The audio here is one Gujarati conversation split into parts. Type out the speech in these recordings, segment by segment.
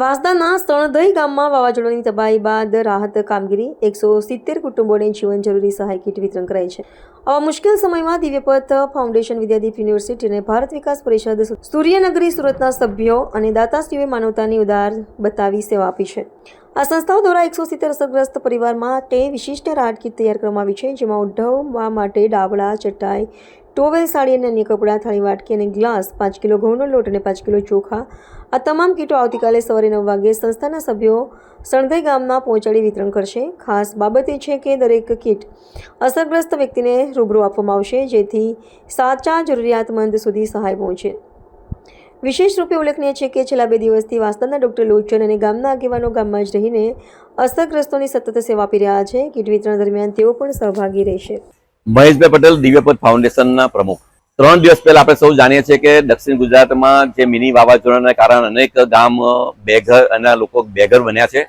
વાંસદાના સણધઈ ગામમાં વાવાઝોડાની તબાહી બાદ રાહત કામગીરી એકસો સિત્તેર કુટુંબોને જીવન જરૂરી સહાય કીટ વિતરણ કરાઈ છે. આવા મુશ્કેલ સમયમાં દિવ્યપથ ફાઉન્ડેશન વિદ્યાદીપ યુનિવર્સિટી અને ભારત વિકાસ પરિષદ સૂર્યનગરી સુરતના સભ્યો અને દાતાશ્રીઓએ માનવતાની ઉદાર બતાવી સેવા આપી છે. આ સંસ્થાઓ દ્વારા એકસો સિત્તેર અસરગ્રસ્ત પરિવાર માટે વિશિષ્ટ રાહત કીટ તૈયાર કરવામાં આવી છે, જેમાં ઉઢવવા માટે ડાબડા ચટાઈ ટોવેલ સાડી અને અન્ય કપડાં, થાળી, વાટકી અને ગ્લાસ, પાંચ કિલો ઘઉંનો લોટ અને પાંચ કિલો ચોખા. આ તમામ કીટો આવતીકાલે સવારે નવ વાગ્યે સંસ્થાના સભ્યો સણધઈ ગામમાં પહોંચાડી વિતરણ કરશે. ખાસ બાબત એ છે કે દરેક કીટ અસરગ્રસ્ત વ્યક્તિને રૂબરૂ આપવામાં આવશે, જેથી સાચા, જરૂરિયાતમંદ સુધી સહાય પહોંચે. વિશેષ રૂપે ઉલ્લેખનીય છે કે છેલ્લા બે દિવસથી વાસ્તવના ડૉક્ટર લોચન અને ગામના આગેવાનો ગામમાં જ રહીને અસરગ્રસ્તોની સતત સેવા આપી રહ્યા છે. કીટ વિતરણ દરમિયાન તેઓ પણ સહભાગી રહેશે. મહેશભાઈ પટેલ દિવ્યપદ ફાઉન્ડેશનના પ્રમુખ. ત્રણ દિવસ પહેલા આપણે સૌ જાણીએ છીએ કે દક્ષિણ ગુજરાતમાં જે મિની વાવાઝોડાના કારણે અનેક ગામ, બેઘર અને લોકો બેઘર બન્યા છે.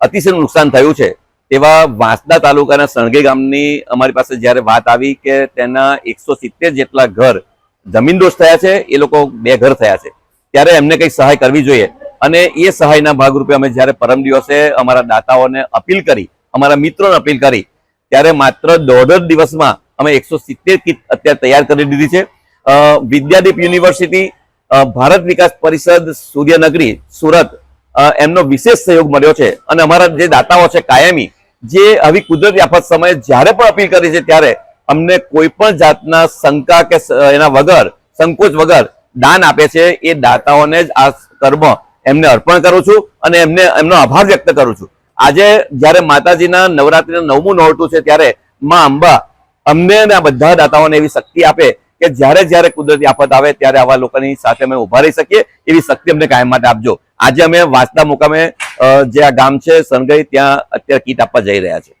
અતિશય નુકસાન થયું છે. તેવા વાંસદા તાલુકાના સણગે ગામની અમારી પાસે જ્યારે વાત આવી કે તેના એકસો સિત્તેર જેટલા ઘર જમીનદોષ થયા છે, એ લોકો બેઘર થયા છે. ત્યારે એમને કંઈક સહાય કરવી જોઈએ. અને એ સહાયના ભાગરૂપે અમે જ્યારે પરમ દિવસે અમારા દાતાઓને અપીલ કરી, અમારા મિત્રોને અપીલ કરી ત્યારે માત્ર દોઢ દિવસમાં અમે એકસો સિત્તેર કીટ અત્યારે તૈયાર કરી દીધી છે. વિદ્યાદીપ યુનિવર્સિટી ભારત વિકાસ પરિષદ, સૂર્યનગરી, સુરત એમનો વિશેષ સહયોગ મળ્યો છે. અને અમારા જે દાતાઓ છે, કાયમી, જે આવી કુદરતી આફત સમયે જ્યારે પણ અપીલ કરી છે, ત્યારે અમને કોઈ પણ જાતના શંકા કે એના વગર, સંકોચ વગર દાન આપે છે, એ દાતાઓને જ આ કર્મ એમને અર્પણ કરું છું અને એમને, એમનો આભાર વ્યક્ત કરું છું. આજે જ્યારે માતાજીના નવરાત્રીનું નવમું નોરતું છે ત્યારે માં અંબા અમને અને આ બધા દાતાઓને એવી શક્તિ આપે કે જ્યારે જ્યારે કુદરતી આફત આવે ત્યારે આવા લોકોની સાથે અમે ઊભા રહી શકીએ, એવી શક્તિ અમને કાયમ માટે આપજો. આજે અમે વાંસદા મુકામે જે આ ગામ છે સનગઈ ત્યાં અત્યારે કીટ આપવા જઈ રહ્યા છે.